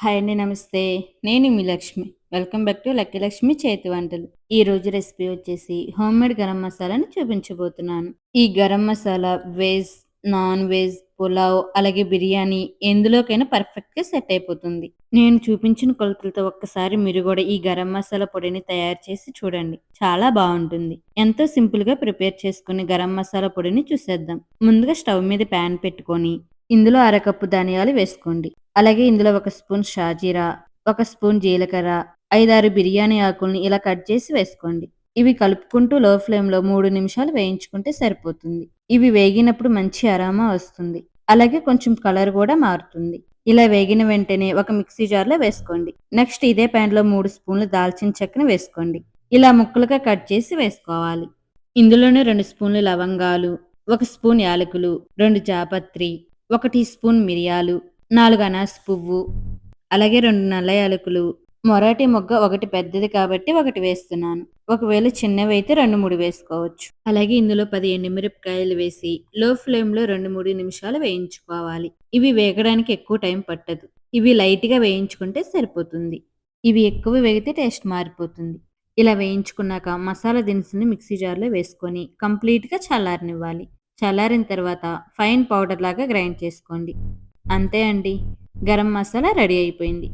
Hi అండి నమస్తే. నేను మీ Lakshmi. Welcome back to lucky Lakshmi చేతి వంటలు. ఈ రోజు రెసిపీ వచ్చేసి హోమ్ మేడ్ గరం మసాలాని చూపించబోతున్నాను. ఈ garam masala veg non veg pulao అలాగే బిర్యానీ ఎందులోకైనా పర్ఫెక్ట్గా సెట్ అయిపోతుంది. నేను చూపించిన కొలతలతో ఒక్కసారి మీరు కూడా ఈ గరం మసాలా పొడిని తయారు చేసి చూడండి. చాలా బాగుంటుంది. ఎంతో సింపుల్గా ప్రిపేర్ చేసుకుని గరం మసాలా పొడిని చూసేద్దాం. ముందుగా స్టవ్ మీద ప్యాన్ పెట్టుకొని ఇందులో అరకప్పు ధనియాలు వేసుకోండి. అలాగే ఇందులో ఒక స్పూన్ షాజీరా ఒక స్పూన్ జీలకర్ర ఐదారు బిర్యానీ ఆకుల్ని ఇలా కట్ చేసి వేసుకోండి. ఇవి కలుపుకుంటూ లో ఫ్లేమ్లో మూడు నిమిషాలు వేయించుకుంటే సరిపోతుంది. ఇవి వేగినప్పుడు మంచి అరామా వస్తుంది. అలాగే కొంచెం కలర్ కూడా మారుతుంది. ఇలా వేగిన వెంటనే ఒక మిక్సీ జార్లో వేసుకోండి. నెక్స్ట్ ఇదే ప్యాన్లో మూడు స్పూన్లు దాల్చిన చెక్కను వేసుకోండి. ఇలా ముక్కలుగా కట్ చేసి వేసుకోవాలి. ఇందులోనే రెండు స్పూన్లు లవంగాలు ఒక స్పూన్ యాలకులు రెండు జాపత్రి ఒక టీ స్పూన్ మిరియాలు నాలుగు అనాస పువ్వు అలాగే రెండు నల్ల యాలకులు. మొరాటి మొగ్గ ఒకటి పెద్దది కాబట్టి ఒకటి వేస్తున్నాను. ఒకవేళ చిన్నవి అయితే రెండు మూడు వేసుకోవచ్చు. అలాగే ఇందులో పది ఎండుమిరపకాయలు వేసి లో ఫ్లేమ్లో రెండు మూడు నిమిషాలు వేయించుకోవాలి. ఇవి వేగడానికి ఎక్కువ టైం పట్టదు. ఇవి లైట్గా వేయించుకుంటే సరిపోతుంది. ఇవి ఎక్కువ వేగితే టేస్ట్ మారిపోతుంది. ఇలా వేయించుకున్నాక మసాలా దినుసుని మిక్సీ జార్లో వేసుకొని కంప్లీట్గా చల్లారనివ్వాలి. చల్లారిన తర్వాత ఫైన్ పౌడర్ లాగా గ్రైండ్ చేసుకోండి. అంతే అండి. గరం మసాలా రెడీ అయిపోయింది.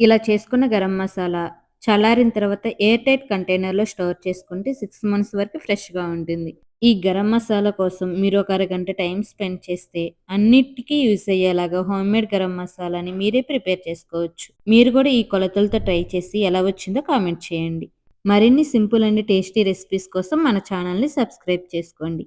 ఇలా చేసుకున్న గరం మసాలా చల్లారిన తర్వాత ఎయిర్ టైట్ కంటైనర్లో స్టోర్ చేసుకుంటే సిక్స్ మంత్స్ వరకు ఫ్రెష్గా ఉంటుంది. ఈ గరం మసాలా కోసం మీరు ఒక అరగంట టైం స్పెండ్ చేస్తే అన్నిటికీ యూస్ అయ్యేలాగా హోమ్ మేడ్ గరం మసాలాని మీరే ప్రిపేర్ చేసుకోవచ్చు. మీరు కూడా ఈ కొలతలతో ట్రై చేసి ఎలా వచ్చిందో కామెంట్ చేయండి. మరిన్ని సింపుల్ అండ్ టేస్టీ రెసిపీస్ కోసం మన ఛానల్ని సబ్స్క్రైబ్ చేసుకోండి.